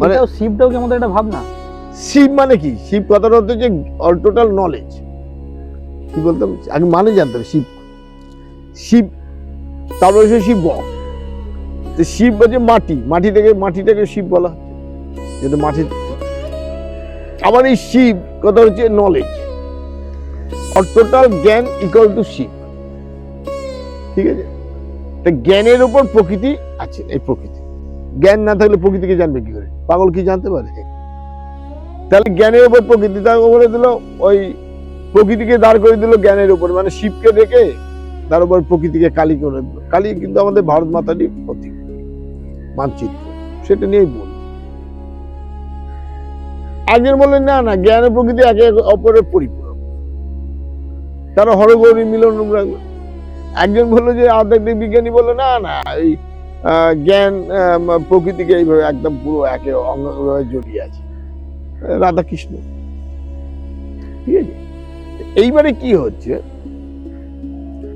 মানে শিবটাও কি আমাদের একটা ভাবনা? শিব মানে কি? শিব কথাটা হচ্ছে যে অল টোটাল নলেজ কি বলতাম আগে মানে জানতাম শিব। শিব তারপরে হচ্ছে শিব তো শিব হচ্ছে মাটি। মাটি থেকে মাটিটাকে শিব বলা হচ্ছে। যেটা মাটি আবার এই শিব কথা হচ্ছে নলেজ অর টোটাল জ্ঞান ইকুয়াল টু শিব। ঠিক আছে? তা জ্ঞানের উপর প্রকৃতি আছে এই প্রকৃতি। জ্ঞান না থাকলে প্রকৃতিকে জানবে কি করে? পাগল কি জানতে পারে? তাহলে জ্ঞানের উপর প্রকৃতি তার দিল, ওই প্রকৃতিকে দাঁড় করে দিল জ্ঞানের উপর। মানে শিবকে রেখে তার উপর প্রকৃতিকে কালী করে দিল। কালী কিন্তু আমাদের ভারত মাতারই প্রতীক, মানচিত্র। সেটা নিয়েই বল। একজন বললেন, না না জ্ঞানের প্রকৃতি একে অপরের পরিপূরক। তারা হরগৌরী মিলন একজন বলল যে, আধ্যাত্মিক বিজ্ঞানী বলল, না না, এই জ্ঞান প্রকৃতিকে এইভাবে একদম পুরো একে অঙ্গ জড়িয়ে আছে। রাধা কৃষ্ণ ঠিক আছে? এইবারে কি হচ্ছে?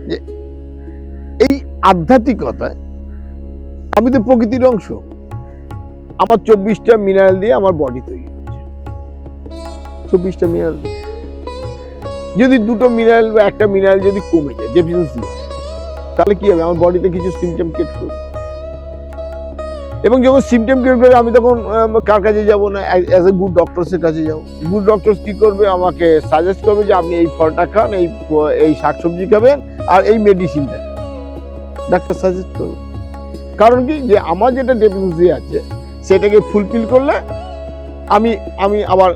যে এই আধ্যাত্মিকতায় আমি তো প্রকৃতির অংশ। আমার চব্বিশটা মিনারেল দিয়ে আমার বডি তৈরি হচ্ছে। চব্বিশটা মিনারেল যদি দুটো মিনারেল বা একটা মিনারেল যদি কমে যায় ডেফিসিয়েন্সি তাহলে কি হবে? আমার বডিতে কিছু সিমটম করবে। এবং যখন সিমটম ক্রিয়েট করবে আমি তখন কার কাছে যাব না? অ্যাজ এ গুড ডক্টরসের কাছে যাব। গুড ডক্টরস কী করবে? আমাকে সাজেস্ট করবে যে, আপনি এই ফলটা খান, এই এই শাকসবজি খাবেন আর এই মেডিসিনটা ডাক্তার সাজেস্ট করবে। কারণ কি? যে, আমার যেটা ডেফিসিয়েন্সি আছে, সেটাকে ফুলফিল করলে আমি আমি আবার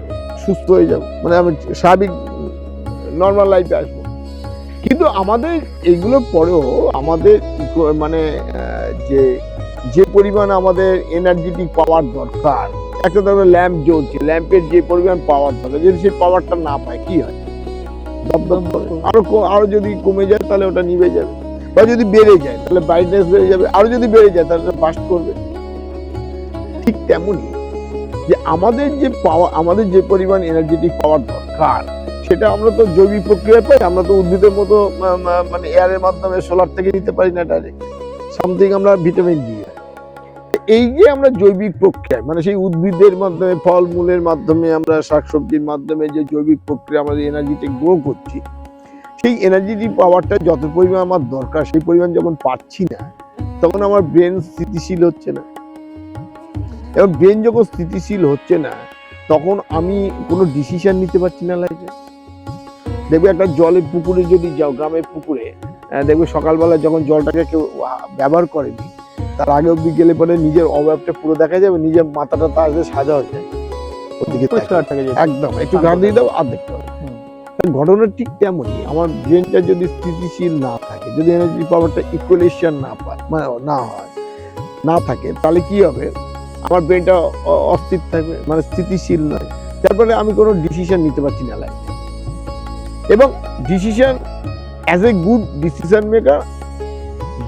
সুস্থ হয়ে যাব। মানে আমি স্বাভাবিক নর্মাল লাইফে আসব। কিন্তু আমাদের এইগুলোর পরেও আমাদের মানে যে যে পরিমাণ আমাদের এনার্জেটিক পাওয়ার দরকার একটা ধরো ল্যাম্প জ্বলছে ল্যাম্পের যে পরিমাণ পাওয়ার দরকার যদি সেই পাওয়ারটা না পায় কি হয়? আরও আরও যদি কমে যায় তাহলে ওটা নিভে যাবে। বা যদি বেড়ে যায় তাহলে ব্রাইটনেস বেড়ে যাবে। আরও যদি বেড়ে যায় তাহলে ফাস্ট করবে। ঠিক তেমনই যে আমাদের যে পাওয়ার আমাদের যে পরিমাণ এনার্জেটিক পাওয়ার দরকার সেটা আমরা তো জৈবিক প্রক্রিয়ায় পাই আমরা তো উদ্ভিদের মতো মানে এয়ারের মাধ্যমে সোলার থেকে নিতে পারি না ডাইরেক্ট সামথিং আমরা ভিটামিন ডি এই যে আমরা জৈবিক প্রক্রিয়ায় মানে সেই উদ্ভিদের মাধ্যমে ফল মূলের মাধ্যমে, আমরা শাকসবজির মাধ্যমে যে জৈবিক প্রক্রিয়া আমাদের এনার্জিতে গ্রো করছি, সেই এনার্জিটি পাওয়ারটা যত পরিমাণ আমার দরকার, সেই পরিমাণ যখন পাচ্ছি না, তখন আমার ব্রেন স্থিতিশীল হচ্ছে না। এবং ব্রেন যখন স্থিতিশীল হচ্ছে না, তখন আমি কোনো ডিসিশন নিতে পারছি না লাইফে দেখবে একটা জলের পুকুরে যদি যাও, গ্রামের পুকুরে দেখবে সকালবেলা যখন জলটাকে কেউ ব্যবহার করেনি তার আগে অব্দি গেলে পরে নিজের অভাবটা পুরো দেখা যাবে নিজের মাথাটা তার সাজা হয়ে যায় ওদিকে একদম একটু গান দিয়ে দাও আর দেখতে হবে। ঘটনা ঠিক তেমনই আমার ব্রেনটা যদি স্থিতিশীল না থাকে যদি এনার্জি পাওয়ারটা ইকুয়ালেশন না পায় মানে না হয় না থাকে তাহলে কি হবে? আমার ব্রেনটা অস্থির থাকবে মানে স্থিতিশীল নয়। তারপরে আমি কোনো ডিসিশন নিতে পারছি না লাইফে এবং decision as a good decision maker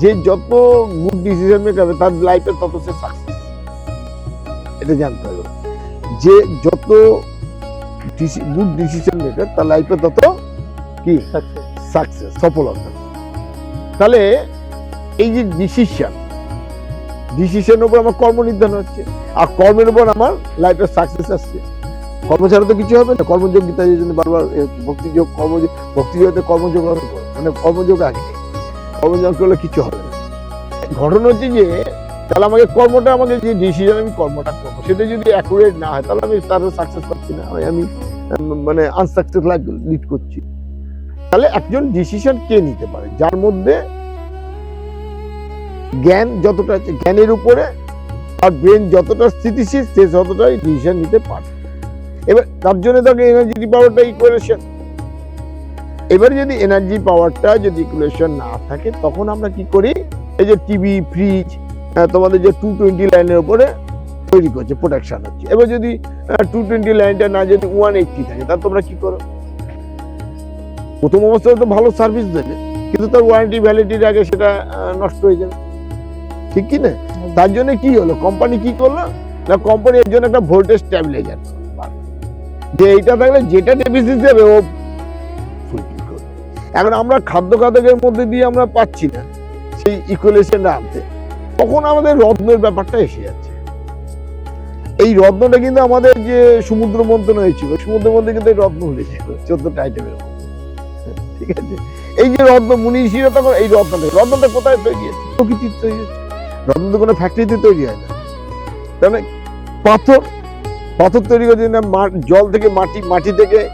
যে যত গুড ডিসিশন মেকার তার লাইফে তত সে সাকসেস এটা জানতে হবে। যে যত গুড ডিসিশন মেকার তার লাইফে তত কি? সাকসেস সফলতা। তাহলে এই যে ডিসিশন ডিসিশনের উপর আমার কর্ম নির্ধারণ হচ্ছে। আর কর্মের উপর আমার লাইফের সাকসেস আসছে। কর্ম ছাড়া তো কিছু হবে না। কর্মযোগ গীতা বারবার ভক্তিযোগ কর্মযোগ ভক্তিযোগতে কর্মযোগ মানে কর্মযোগ আগে। কর্মযোগ করলে কিছু হবে না। ঘটনা হচ্ছে যে, তাহলে আমাকে কর্মটা আমাকে যে ডিসিশন আমি কর্মটা করব, সেটা যদি অ্যাকুরেট না হয়, তাহলে আমি তার সাকসেস পাচ্ছি না। আমি- মানে আনসাকসেস লাইফ লিড করছি। তাহলে একজন ডিসিশন কে নিতে পারে? যার মধ্যে জ্ঞান যতটা আছে, জ্ঞানের উপরে আর ব্রেন যতটা স্থিতিশীল, সে ততটাই ডিসিশন নিতে পারে। এবার তার জন্য তাকে এনার্জি পাওয়ারটা ইকুয়েশন এবারে যদি এনার্জি পাওয়ারটা যদি ইকুয়েশন না থাকে, তখন আমরা কি করি? এই যে টিভি ফ্রিজ তোমাদের যে টু টোয়েন্টি লাইনের উপরে তৈরি করছে প্রোটেকশন হচ্ছে। এবার যদি টু টোয়েন্টি লাইনটা না যদি ওয়ান এইটটি থাকে, তাহলে তোমরা কি করো? প্রথম অবস্থায় তো ভালো সার্ভিস দেবে, কিন্তু তার ওয়ারেন্টি ভ্যালিডিটির আগে সেটা নষ্ট হয়ে যাবে। ঠিক কি না? তার জন্য কি হলো? কোম্পানি কি করল? না কোম্পানি এর জন্য একটা ভোল্টেজ স্ট্যাবিলাইজার যে এইটা থাকলে যেটা ডেফিসিট দেবে, ও এখন আমরা খাদ্য খাদকের মধ্যে দিয়ে আমরা পাচ্ছি না সেই ইকুয়েশনটা আনতে। তখন আমাদের রত্নের ব্যাপারটা এসে যাচ্ছে। এই রত্নটা কিন্তু আমাদের যে সমুদ্র মন্থন হয়েছিল, সমুদ্র মন্থনে কিন্তু রত্ন উঠেছিল চোদ্দটা আইটেমের ঠিক আছে? এই যে রত্ন মুনিষীরা তখন এই রত্নটা রত্নটা কোথায় তৈরি হয়েছে? প্রকৃতির তৈরি হচ্ছে রত্ন তো কোনো ফ্যাক্টরিতে তৈরি হয় না। তার মানে পাথর পাথর তৈরি মা- জল থেকে মাটি মাটি থেকে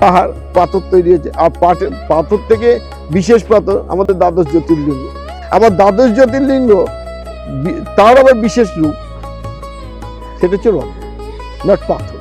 পাহাড়, পাথর তৈরি হয়েছে। আর পাটে- পাথর থেকে বিশেষ পাথর আমাদের দ্বাদশ জ্যোতির্লিঙ্গ। আবার দ্বাদশ জ্যোতির্লিঙ্গ তার আবার বিশেষ রূপ। সেটা হচ্ছে রত্ন নট পাথর।